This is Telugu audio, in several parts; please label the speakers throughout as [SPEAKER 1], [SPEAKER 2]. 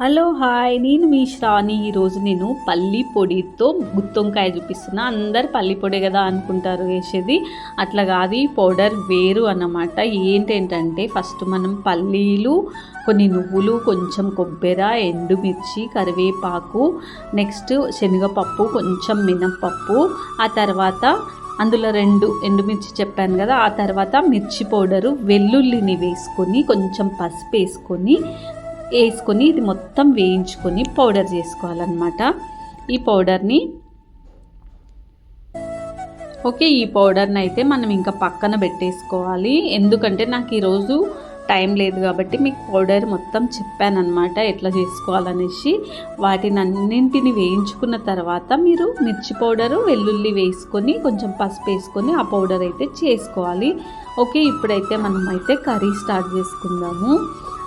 [SPEAKER 1] Hello hi. నేను మీ శ్రావణి. ఈరోజు నేను పల్లి పొడితో గుత్తొంకాయ చూపిస్తున్నా. అందరు పల్లి పొడి కదా అనుకుంటారు వేసేది. అట్లా కాదు ఈ పౌడర్ వేరు అన్నమాట. ఏంటంటే ఫస్ట్ మనం పల్లీలు కొన్ని నువ్వులు కొంచెం కొబ్బెర ఎండుమిర్చి కరివేపాకు నెక్స్ట్ శనగపప్పు కొంచెం మినప్పప్పు ఆ తర్వాత అందులో రెండు ఎండుమిర్చి చెప్పాను కదా ఆ తర్వాత మిర్చి పౌడరు వెల్లుల్లిని వేసుకొని కొంచెం పసుపు వేసుకొని వేసుకొని ఇది మొత్తం వేయించుకొని పౌడర్ చేసుకోవాలన్నమాట. ఈ పౌడర్ని ఓకే ఈ పౌడర్ని అయితే మనం ఇంకా పక్కన పెట్టేసుకోవాలి. ఎందుకంటే నాకు ఈరోజు టైం లేదు కాబట్టి మీకు పౌడర్ మొత్తం చెప్పానమాట ఎట్లా చేసుకోవాలనేసి. వాటిని అన్నింటిని వేయించుకున్న తర్వాత మీరు మిర్చి పౌడరు వెల్లుల్లి వేసుకొని కొంచెం పసుపు వేసుకొని ఆ పౌడర్ అయితే చేసుకోవాలి. ఓకే ఇప్పుడైతే మనం అయితే కర్రీ స్టార్ట్ చేసుకుందాము.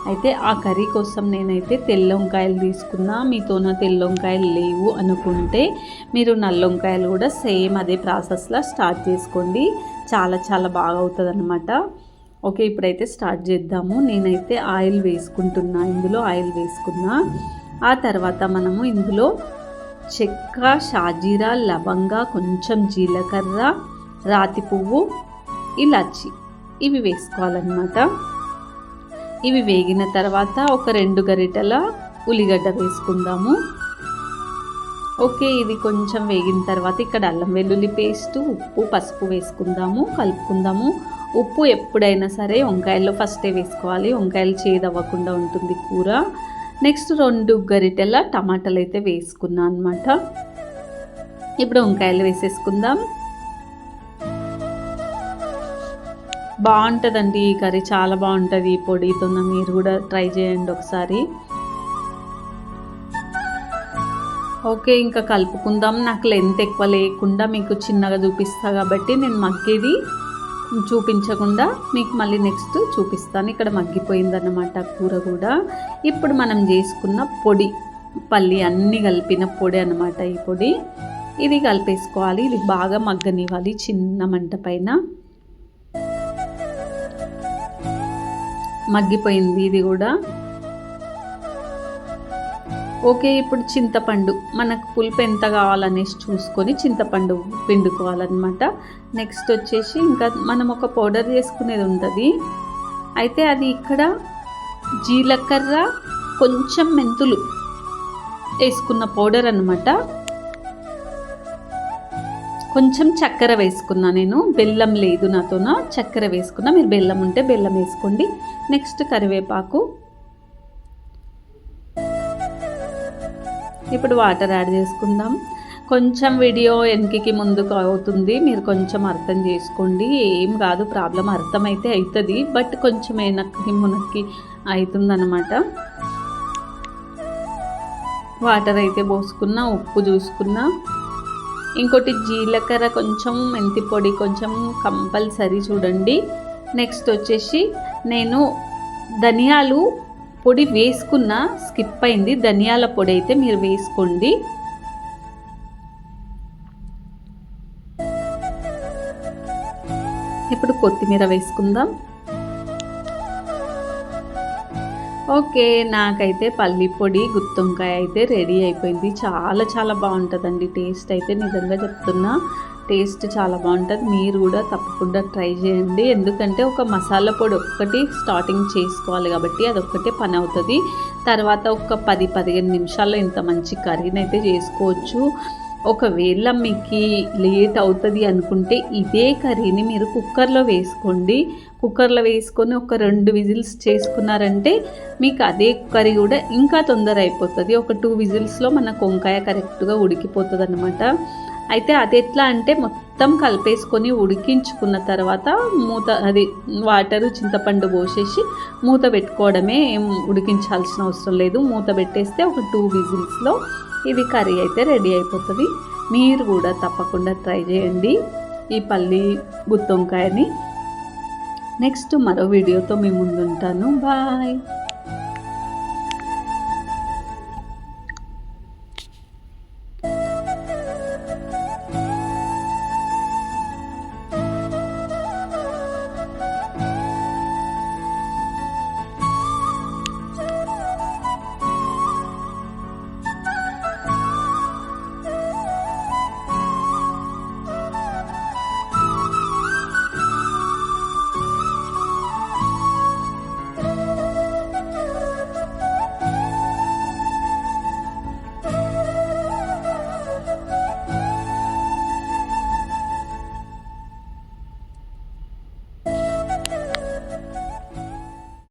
[SPEAKER 1] అయితే ఆ కర్రీ కోసం నేనైతే తెల్ల వంకాయలు తీసుకున్నా. మీతోన తెల్ల వంకాయలు లేవు అనుకుంటే మీరు నల్ల వంకాయలు కూడా సేమ్ అదే ప్రాసెస్లో స్టార్ట్ చేసుకోండి. చాలా చాలా బాగా అవుతుంది అనమాట ఓకే ఇప్పుడైతే స్టార్ట్ చేద్దాము. నేనైతే ఆయిల్ వేసుకుంటున్నా. ఇందులో ఆయిల్ వేసుకున్నా. ఆ తర్వాత మనము ఇందులో చెక్క షాజీరా లవంగా కొంచెం జీలకర్ర రాతి పువ్వు ఇలాచి ఇవి వేసుకోవాలన్నమాట. ఇవి వేగిన తర్వాత ఒక రెండు గరిటెల ఉల్లిగడ్డ వేసుకుందాము. ఓకే ఇది కొంచెం వేగిన తర్వాత ఇక్కడ అల్లం వెల్లుల్లి పేస్ట్ ఉప్పు పసుపు వేసుకుందాము కలుపుకుందాము. ఉప్పు ఎప్పుడైనా సరే వంకాయల్లో ఫస్టే వేసుకోవాలి. వంకాయలు చేదవ్వకుండా ఉంటుంది కూర. నెక్స్ట్ రెండు గరిటెల టమాటాలు అయితే వేసుకున్నాను అనమాట ఇప్పుడు వంకాయలు వేసేసుకుందాం. బాగుంటుందండి ఈ కర్రీ చాలా బాగుంటుంది ఈ పొడితో మీరు కూడా ట్రై చేయండి ఒకసారి. ఓకే ఇంకా కలుపుకుందాం. నాకు లెంత్ ఎక్కువ లేకుండా మీకు చిన్నగా చూపిస్తా కాబట్టి నేను మగ్గేది చూపించకుండా మీకు మళ్ళీ నెక్స్ట్ చూపిస్తాను. ఇక్కడ మగ్గిపోయిందన్నమాట కూర కూడా. ఇప్పుడు మనం చేసుకున్న పొడి పల్లి అన్నీ కలిపిన పొడి అనమాట ఈ పొడి. ఇది కలిపేసుకోవాలి. ఇది బాగా మగ్గనివ్వాలి చిన్న మంట పైన. మగ్గిపోయింది ఇది కూడా. ఓకే ఇప్పుడు చింతపండు. మనకు పులుపు ఎంత కావాలనేసి చూసుకొని చింతపండు పిండుకోవాలన్నమాట. నెక్స్ట్ వచ్చేసి ఇంకా మనం ఒక పౌడర్ చేసుకునేది ఉంటుంది. అయితే అది ఇక్కడ జీలకర్ర కొంచెం మెంతులు వేసుకున్న పౌడర్ అనమాట కొంచెం చక్కెర వేసుకున్నా నేను. బెల్లం లేదు నాతోన చక్కెర వేసుకున్నా. మీరు బెల్లం ఉంటే బెల్లం వేసుకోండి. నెక్స్ట్ కరివేపాకు. ఇప్పుడు వాటర్ యాడ్ చేసుకుందాం. కొంచెం వీడియో వెనకకి ముందుకు అవుతుంది. మీరు కొంచెం అర్థం చేసుకోండి. ఏం కాదు ప్రాబ్లం అర్థమైతే అవుతుంది బట్ కొంచెం వెనక్కి మునక్కి అవుతుందన్నమాట వాటర్ అయితే పోసుకున్నా ఉప్పు చూసుకున్నా. ఇంకోటి జీలకర్ర కొంచెం మెంతి పొడి కొంచెం కంపల్సరీ చూడండి. నెక్స్ట్ వచ్చేసి నేను ధనియాలు పొడి వేసుకున్న స్కిప్ అయింది. ధనియాల పొడి అయితే మీరు వేసుకోండి. ఇప్పుడు కొత్తిమీర వేసుకుందాం. ఓకే నాకైతే పల్లి పొడి గుత్తొంకాయ అయితే రెడీ అయిపోయింది. చాలా చాలా బాగుంటుందండి టేస్ట్ అయితే నిజంగా చెప్తున్నా. టేస్ట్ చాలా బాగుంటుంది. మీరు కూడా తప్పకుండా ట్రై చేయండి. ఎందుకంటే ఒక మసాలా పొడి ఒక్కటి స్టార్టింగ్ చేసుకోవాలి కాబట్టి అదొక్కటే పని అవుతుంది. తర్వాత ఒక పది పదిహేను నిమిషాల్లో ఇంత మంచి కర్రీని అయితే చేసుకోవచ్చు. ఒకవేళ మీకు లేట్ అవుతుంది అనుకుంటే ఇదే కర్రీని మీరు కుక్కర్లో వేసుకోండి. కుక్కర్లో వేసుకొని ఒక రెండు విజిల్స్ చేసుకున్నారంటే మీకు అదే కర్రీ కూడా ఇంకా తొందర అయిపోతుంది. ఒక టూ విజిల్స్లో మన వంకాయ కరెక్ట్గా ఉడికిపోతుంది అనమాట అయితే అది ఎట్లా అంటే మొత్తం కలిపేసుకొని ఉడికించుకున్న తర్వాత మూత అది వాటరు చింతపండు పోసేసి మూత పెట్టుకోవడమే ఏం ఉడికించాల్సిన అవసరం లేదు. మూత పెట్టేస్తే ఒక టూ విజిల్స్లో ఇది కర్రీ అయితే రెడీ అయిపోతుంది. మీరు కూడా తప్పకుండా ట్రై చేయండి ఈ పల్లి గుత్తొంకాయని. నెక్స్ట్ మరో వీడియోతో మీ ముందుంటాను. బాయ్.